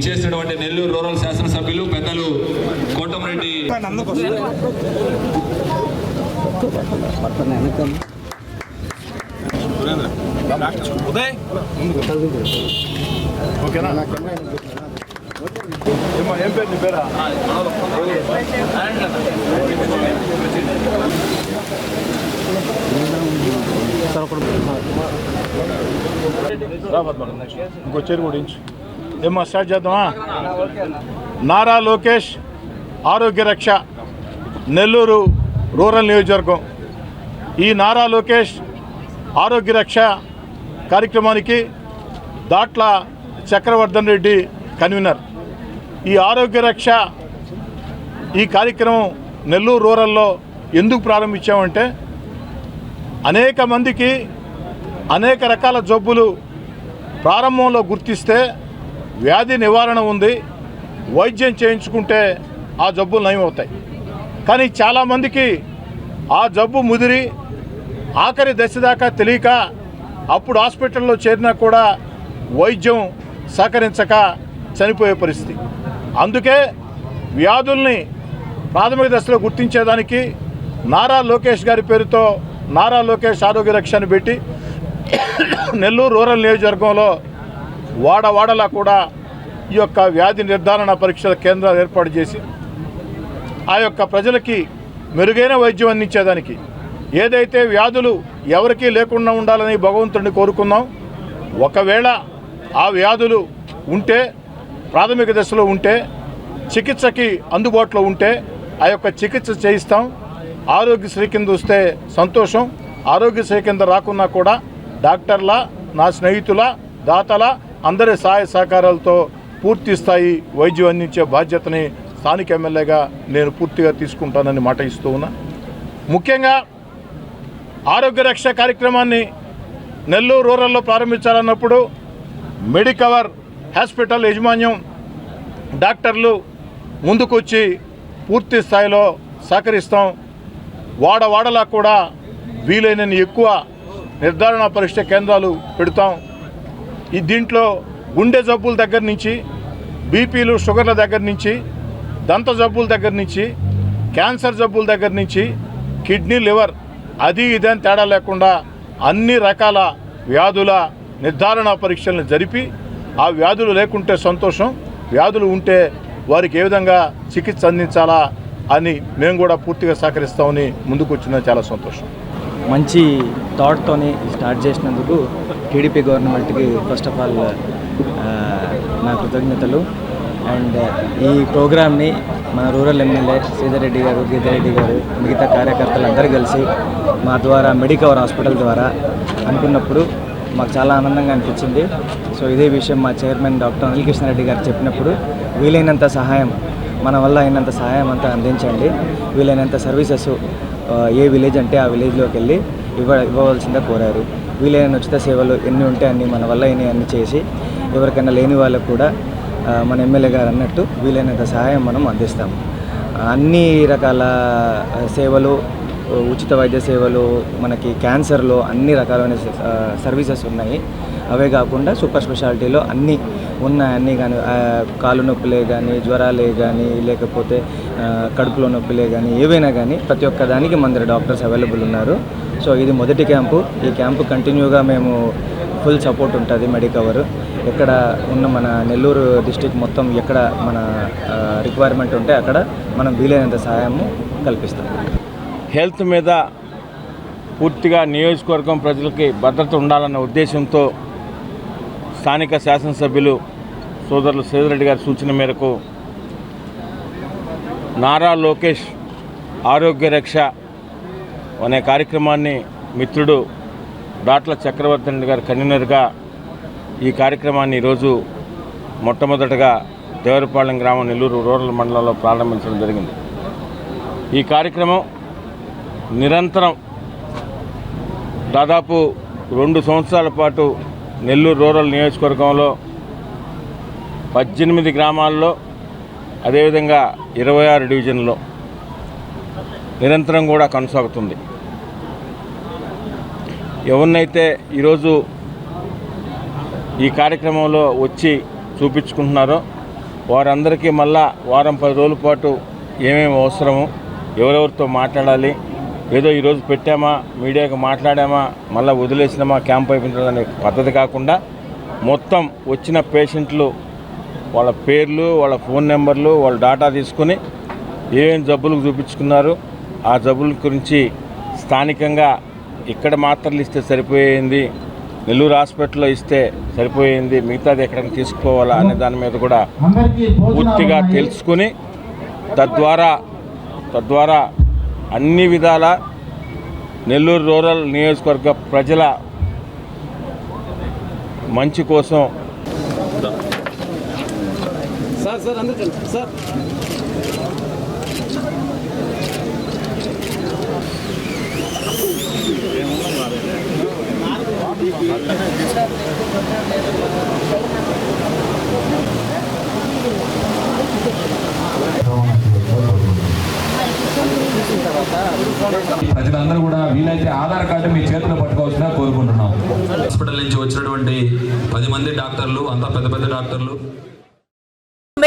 విచ్చేసినటువంటి నెల్లూరు రూరల్ శాసనసభ్యులు పెద్దలు కోటమిరెడ్డి ఉదయ్ ఓకేనా ఏం పేరు నీ పేరా రా పద్మ. ఇంకో చేరు కూడా ఏమో స్టార్ట్ చేద్దామా నారా లోకేష్ ఆరోగ్య రక్ష నెల్లూరు రూరల్ నియోజకవర్గం ఈ నారా లోకేష్ ఆరోగ్య రక్ష కార్యక్రమానికి దాట్ల చక్రవర్ధన్ రెడ్డి కన్వీనర్ ఈ ఆరోగ్య రక్ష ఈ కార్యక్రమం నెల్లూరు రూరల్లో ఎందుకు ప్రారంభించామంటే అనేక మందికి అనేక రకాల జబ్బులు ప్రారంభంలో గుర్తిస్తే వ్యాధి నివారణ ఉంది. వైద్యం చేయించుకుంటే ఆ జబ్బులు నయమవుతాయి. కానీ చాలామందికి ఆ జబ్బు ముదిరి ఆఖరి దశ దాకా తెలియక అప్పుడు హాస్పిటల్లో చేరినా కూడా వైద్యం సహకరించక చనిపోయే పరిస్థితి. అందుకే వ్యాధుల్ని ప్రాథమిక దశలో గుర్తించేదానికి నారా లోకేష్ గారి పేరుతో నారా లోకేష్ ఆరోగ్య రక్షణ పెట్టి నెల్లూరు రూరల్ నియోజకవర్గంలో వాడవాడలా కూడా ఈ యొక్క వ్యాధి నిర్ధారణ పరీక్షల కేంద్రాలు ఏర్పాటు చేసి ఆ యొక్క ప్రజలకి మెరుగైన వైద్యం అందించేదానికి ఏదైతే వ్యాధులు ఎవరికీ లేకుండా ఉండాలని భగవంతుడిని కోరుకున్నాం ఒకవేళ ఆ వ్యాధులు ఉంటే ప్రాథమిక దశలో ఉంటే చికిత్సకి అందుబాటులో ఉంటే ఆ యొక్క చికిత్స చేయిస్తాం. ఆరోగ్యశ్రీ కింద వస్తే సంతోషం. ఆరోగ్యశ్రీ కింద రాకున్నా కూడా డాక్టర్ల నా స్నేహితుల దాతల అందరి సహాయ సహకారాలతో పూర్తి స్థాయి వైద్యం అందించే బాధ్యతని స్థానిక ఎమ్మెల్యేగా నేను పూర్తిగా తీసుకుంటానని మాట ఇస్తూ ఉన్నా. ముఖ్యంగా ఆరోగ్య రక్ష కార్యక్రమాన్ని నెల్లూరు రూరల్లో ప్రారంభించాలన్నప్పుడు మెడికవర్ హాస్పిటల్ యాజమాన్యం డాక్టర్లు ముందుకొచ్చి పూర్తి స్థాయిలో సహకరిస్తాం. వాడవాడలా కూడా వీలైనన్ని ఎక్కువ నిర్ధారణ పరీక్ష కేంద్రాలు పెడతాం. ఈ దీంట్లో గుండె జబ్బుల దగ్గర నుంచి బీపీలు షుగర్ల దగ్గర నుంచి దంత జబ్బుల దగ్గర నుంచి క్యాన్సర్ జబ్బుల దగ్గర నుంచి కిడ్నీ లివర్ అది ఇదని తేడా లేకుండా అన్ని రకాల వ్యాధుల నిర్ధారణ పరీక్షలను జరిపి ఆ వ్యాధులు లేకుంటే సంతోషం వ్యాధులు ఉంటే వారికి ఏ విధంగా చికిత్స అందించాలా అని మేము కూడా పూర్తిగా సహకరిస్తామని ముందుకు వచ్చిన చాలా సంతోషం. మంచి థాట్తోని స్టార్ట్ చేసినందుకు టీడీపీ గవర్నమెంట్కి ఫస్ట్ ఆఫ్ ఆల్ నా కృతజ్ఞతలు. అండ్ ఈ ప్రోగ్రామ్ని మన రూరల్ ఎమ్మెల్యే సీతారెడ్డి రెడ్డి గారు గీతారెడ్డి గారు మిగతా కార్యకర్తలు అందరూ కలిసి మా ద్వారా మెడికవర్ హాస్పిటల్ ద్వారా అనుకున్నప్పుడు మాకు చాలా ఆనందంగా అనిపించింది. సో ఇదే విషయం మా చైర్మన్ డాక్టర్ అనిల్ కృష్ణారెడ్డి గారు చెప్పినప్పుడు వీలైనంత సహాయం మన వల్ల అయినంత సహాయం అంతా అందించండి. వీలైనంత సర్వీసెస్ ఏ విలేజ్ అంటే ఆ విలేజ్లోకి వెళ్ళి ఇవ్వ ఇవ్వవలసిందే కోరారు. వీలైన ఉచిత సేవలు ఎన్ని ఉంటే అన్ని మన వల్ల అయినాయి అన్ని చేసి ఎవరికైనా లేని వాళ్ళకు కూడా మన ఎమ్మెల్యే గారు అన్నట్టు వీలైనంత సహాయం మనం అందిస్తాము. అన్ని రకాల సేవలు ఉచిత వైద్య సేవలు మనకి క్యాన్సర్లో అన్ని రకాలైన సర్వీసెస్ ఉన్నాయి. అవే కాకుండా సూపర్ స్పెషాలిటీలో అన్నీ ఉన్న అన్నీ కానీ కాలు నొప్పులే కానీ జ్వరాలే కానీ లేకపోతే కడుపులో నొప్పులే కానీ ఏవైనా కానీ ప్రతి ఒక్క దానికి మన దగ్గర డాక్టర్స్ అవైలబుల్ ఉన్నారు. సో ఇది మొదటి క్యాంపు. ఈ క్యాంపు కంటిన్యూగా మేము ఫుల్ సపోర్ట్ ఉంటుంది మెడికవర్ ఎక్కడ ఉన్న మన నెల్లూరు డిస్టిక్ మొత్తం ఎక్కడ మన రిక్వైర్మెంట్ ఉంటే అక్కడ మనం వీలైనంత సహాయము కల్పిస్తాం. హెల్త్ మీద పూర్తిగా నియోజకవర్గం ప్రజలకి భద్రత ఉండాలన్న ఉద్దేశంతో స్థానిక శాసనసభ్యులు సోదరులు సేదరెడ్డి గారి సూచన మేరకు నారా లోకేష్ ఆరోగ్య రక్ష అనే కార్యక్రమాన్ని మిత్రుడు దాట్ల చక్రవర్తి రెడ్డి గారు కన్వీనర్గా ఈ కార్యక్రమాన్ని ఈరోజు మొట్టమొదటగా దేవరపాలెం గ్రామం నెల్లూరు రూరల్ మండలంలో ప్రారంభించడం జరిగింది. ఈ కార్యక్రమం నిరంతరం దాదాపు రెండు సంవత్సరాల పాటు నెల్లూరు రూరల్ నియోజకవర్గంలో పద్దెనిమిది గ్రామాల్లో అదేవిధంగా ఇరవై ఆరు డివిజన్లో నిరంతరం కూడా కొనసాగుతుంది. ఎవరినైతే ఈరోజు ఈ కార్యక్రమంలో వచ్చి చూపించుకుంటున్నారో వారందరికీ మళ్ళా వారం పది రోజుల పాటు ఏమేమి అవసరము ఎవరెవరితో మాట్లాడాలి ఏదో ఈరోజు పెట్టామా మీడియాకి మాట్లాడామా మళ్ళీ వదిలేసినామా క్యాంప్ అయిపోయిందనే పద్ధతి కాకుండా మొత్తం వచ్చిన పేషెంట్లు వాళ్ళ పేర్లు వాళ్ళ ఫోన్ నెంబర్లు వాళ్ళ డాటా తీసుకొని ఏమేం జబ్బులకు చూపించుకున్నారు ఆ జబ్బుల గురించి స్థానికంగా ఇక్కడ మాత్రలు ఇస్తే సరిపోయింది నెల్లూరు హాస్పిటల్లో ఇస్తే సరిపోయింది మిగతాది ఎక్కడికి తీసుకోవాలా అనే దాని మీద కూడా పూర్తిగా తెలుసుకుని తద్వారా తద్వారా అన్ని విధాల నెల్లూరు రూరల్ నియోజకవర్గ ప్రజల మంచి కోసం ప్రజలందరూ కూడా వీలైతే ఆధార్ కార్డు మీ చేతిలో పట్టుకోవాల్సిన కోరుకుంటున్నాం. హాస్పిటల్ నుంచి వచ్చినటువంటి పది మంది డాక్టర్లు అంతా పెద్ద పెద్ద డాక్టర్లు